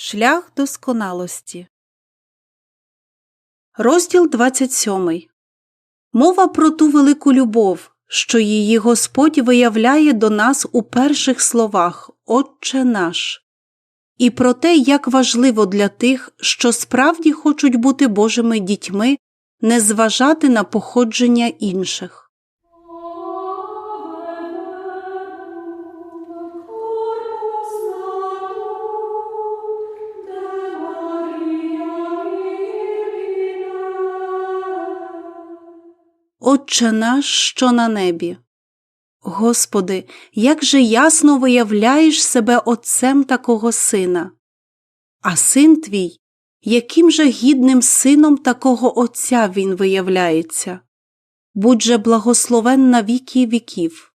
Шлях досконалості. Розділ 27. Мова про ту велику любов, що її Господь виявляє до нас у перших словах Отче наш, і про те, як важливо для тих, що справді хочуть бути Божими дітьми, не зважати на походження інших. Отче наш, що на небі. Господи, як же ясно виявляєш себе Отцем такого сина, а син твій, яким же гідним сином такого Отця він виявляється, будь же благословен на віки віків.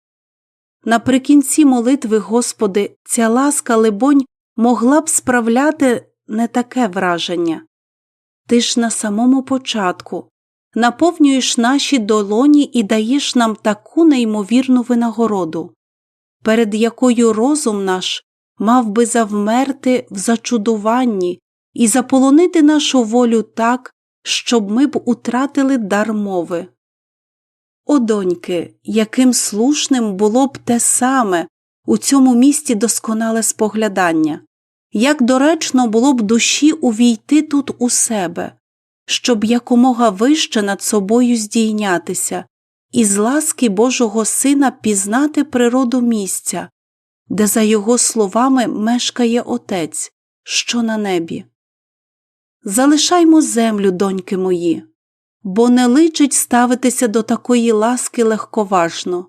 Наприкінці молитви, Господи, ця ласка, либонь, могла б справляти не таке враження. Ти ж на самому початку наповнюєш наші долоні і даєш нам таку неймовірну винагороду, перед якою розум наш мав би завмерти в зачудуванні і заполонити нашу волю так, щоб ми б утратили дар мови. О, доньки, яким слушним було б те саме у цьому місті досконале споглядання, як доречно було б душі увійти тут у себе, щоб якомога вище над собою здійнятися і з ласки Божого Сина пізнати природу місця, де, за його словами, мешкає Отець, що на небі. Залишаймо землю, доньки мої, бо не личить ставитися до такої ласки легковажно.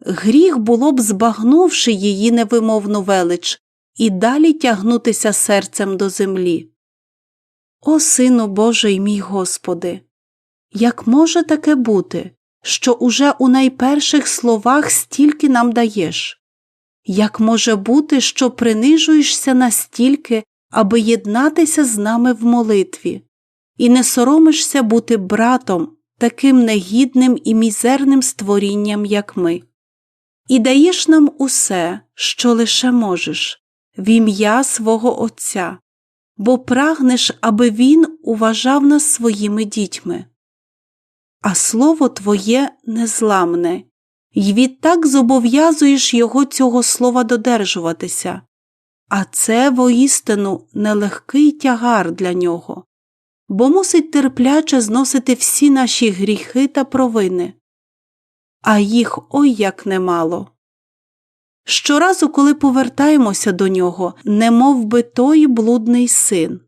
Гріх було б, збагнувши її невимовну велич, і далі тягнутися серцем до землі. О, Сину Божий мій Господи, як може таке бути, що уже у найперших словах стільки нам даєш? Як може бути, що принижуєшся настільки, аби єднатися з нами в молитві, і не соромишся бути братом, таким негідним і мізерним створінням, як ми, і даєш нам усе, що лише можеш, в ім'я свого Отця бо прагнеш, аби він уважав нас своїми дітьми. А слово Твоє незламне, й відтак зобов'язуєш його цього слова додержуватися, а це воістину нелегкий тягар для нього, бо мусить терпляче зносити всі наші гріхи та провини, а їх ой як немало. Щоразу, коли повертаємося до нього, не мов би той блудний син,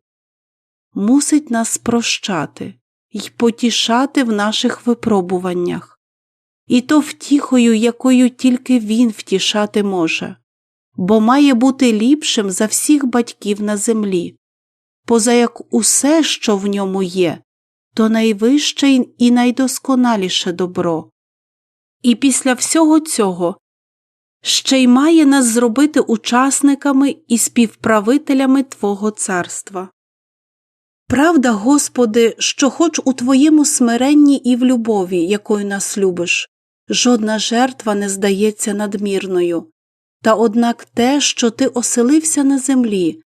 мусить нас прощати й потішати в наших випробуваннях, і то втіхою, якою тільки він втішати може, бо має бути ліпшим за всіх батьків на землі, поза як усе, що в ньому є, то найвище і найдосконаліше добро. І після всього цього ще й має нас зробити учасниками і співправителями Твого царства. Правда, Господи, що хоч у Твоєму смиренні і в любові, якою нас любиш, жодна жертва не здається надмірною, та однак те, що ти оселився на землі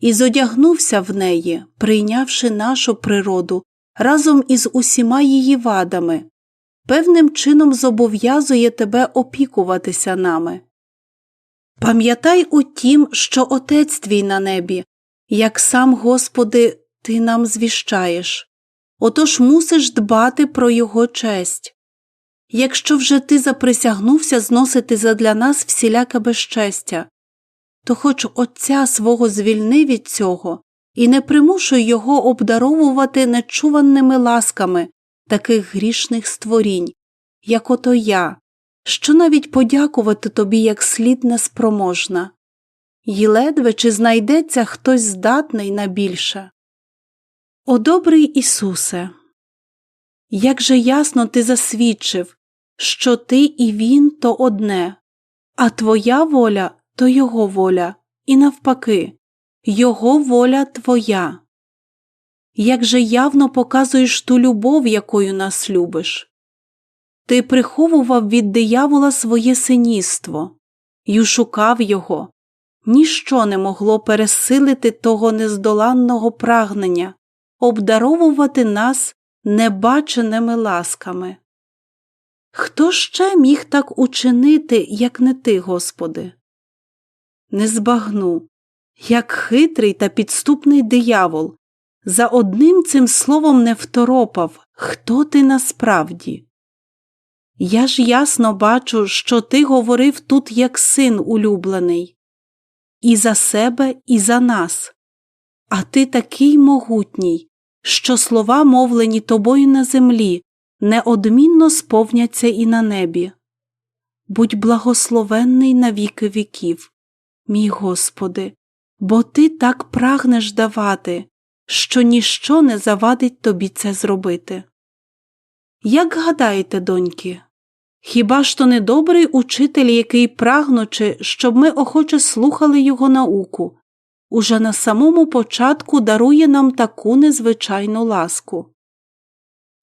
і зодягнувся в неї, прийнявши нашу природу разом із усіма її вадами, певним чином зобов'язує тебе опікуватися нами. Пам'ятай у тім, що Отець твій на небі, як сам, Господи, ти нам звіщаєш, отож мусиш дбати про Його честь. Якщо вже ти заприсягнувся зносити задля нас всіляке безчестя, то хоч Отця свого звільни від цього і не примушуй його обдаровувати нечуваними ласками таких грішних створінь, як ото я, що навіть подякувати тобі як слід неспроможна, й ледве чи знайдеться хтось здатний на більше. О добрий Ісусе, як же ясно ти засвідчив, що ти і він то одне, а твоя воля то Його воля, і навпаки, Його воля твоя. Як же явно показуєш ту любов, якою нас любиш. Ти приховував від диявола своє синіство й ушукав його, ніщо не могло пересилити того нездоланного прагнення, обдаровувати нас небаченими ласками. Хто ще міг так учинити, як не ти, Господи? Не збагну, як хитрий та підступний диявол, за одним цим словом не второпав, хто ти насправді. Я ж ясно бачу, що ти говорив тут як син улюблений, і за себе, і за нас. А ти такий могутній, що слова, мовлені тобою на землі, неодмінно сповняться і на небі. Будь благословенний на віки віків, мій Господи, бо Ти так прагнеш давати, що ніщо не завадить тобі це зробити. Як гадаєте, доньки, хіба ж то не добрий учитель, який прагнучи, щоб ми охоче слухали його науку, уже на самому початку дарує нам таку незвичайну ласку?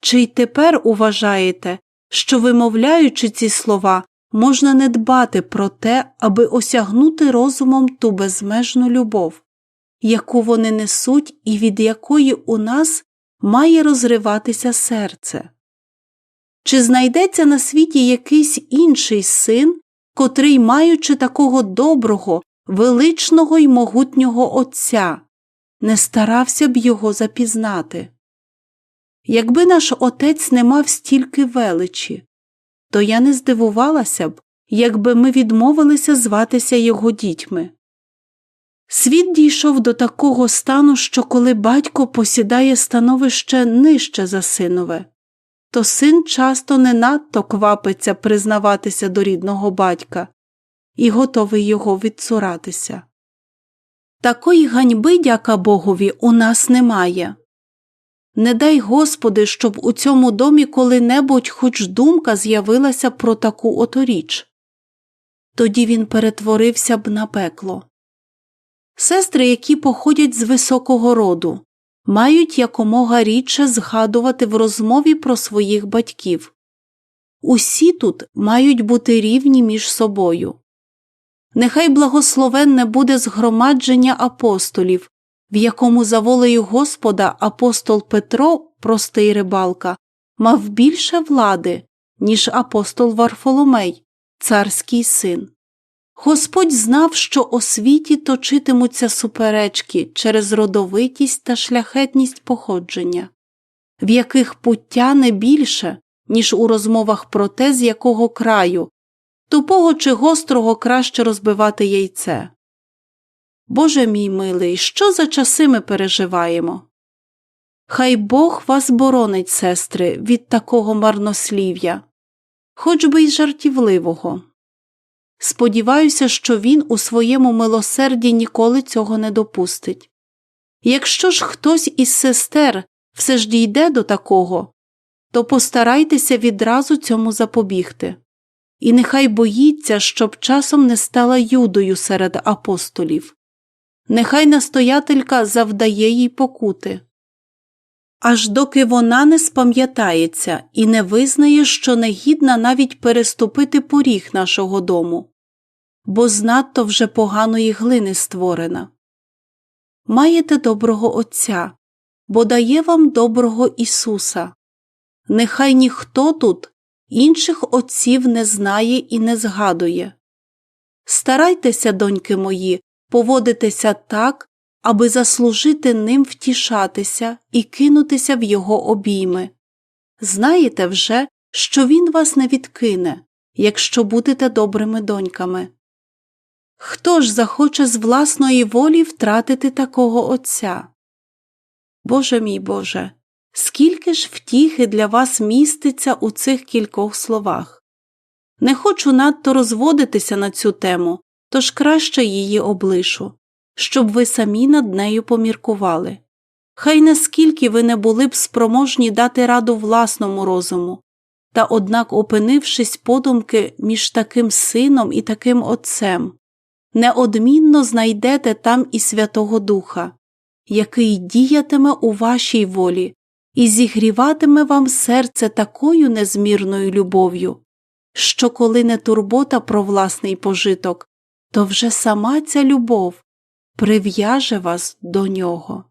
Чи й тепер уважаєте, що, вимовляючи ці слова, можна не дбати про те, аби осягнути розумом ту безмежну любов, яку вони несуть і від якої у нас має розриватися серце? Чи знайдеться на світі якийсь інший син, котрий, маючи такого доброго, величного й могутнього Отця, не старався б його запізнати? Якби наш отець не мав стільки величі, то я не здивувалася б, якби ми відмовилися зватися його дітьми. Світ дійшов до такого стану, що коли батько посідає становище нижче за синове, то син часто не надто квапиться признаватися до рідного батька і готовий його відцуратися. Такої ганьби, дяка Богові, у нас немає. Не дай Господи, щоб у цьому домі коли-небудь хоч думка з'явилася про таку оторіч. Тоді він перетворився б на пекло. Сестри, які походять з високого роду, мають якомога рідше згадувати в розмові про своїх батьків. Усі тут мають бути рівні між собою. Нехай благословенне буде згромадження апостолів, в якому за волею Господа апостол Петро, простий рибалка, мав більше влади, ніж апостол Варфоломей, царський син. Господь знав, що у світі точитимуться суперечки через родовитість та шляхетність походження, в яких пуття не більше, ніж у розмовах про те, з якого краю, тупого чи гострого краще розбивати яйце. Боже мій милий, що за часи ми переживаємо? Хай Бог вас боронить, сестри, від такого марнослів'я, хоч би й жартівливого. Сподіваюся, що він у своєму милосерді ніколи цього не допустить. Якщо ж хтось із сестер все ж дійде до такого, то постарайтеся відразу цьому запобігти, і нехай боїться, щоб часом не стала юдою серед апостолів нехай настоятелька завдає їй покути. Аж доки вона не спам'ятається і не визнає, що не гідна навіть переступити поріг нашого дому, бо знадто вже поганої глини створена. Маєте доброго Отця, бо дає вам доброго Ісуса. Нехай ніхто тут інших отців не знає і не згадує. Старайтеся, доньки мої, поводитися так, аби заслужити ним втішатися і кинутися в його обійми. Знаєте вже, що він вас не відкине, якщо будете добрими доньками. Хто ж захоче з власної волі втратити такого отця? Боже мій Боже, скільки ж втіхи для вас міститься у цих кількох словах? Не хочу надто розводитися на цю тему, тож краще її облишу, щоб ви самі над нею поміркували. Хай наскільки ви не були б спроможні дати раду власному розуму, та, однак, опинившись подумки між таким сином і таким отцем, неодмінно знайдете там і Святого Духа, який діятиме у вашій волі і зігріватиме вам серце такою незмірною любов'ю, що коли не турбота про власний пожиток, то вже сама ця любов прив'яже вас до нього.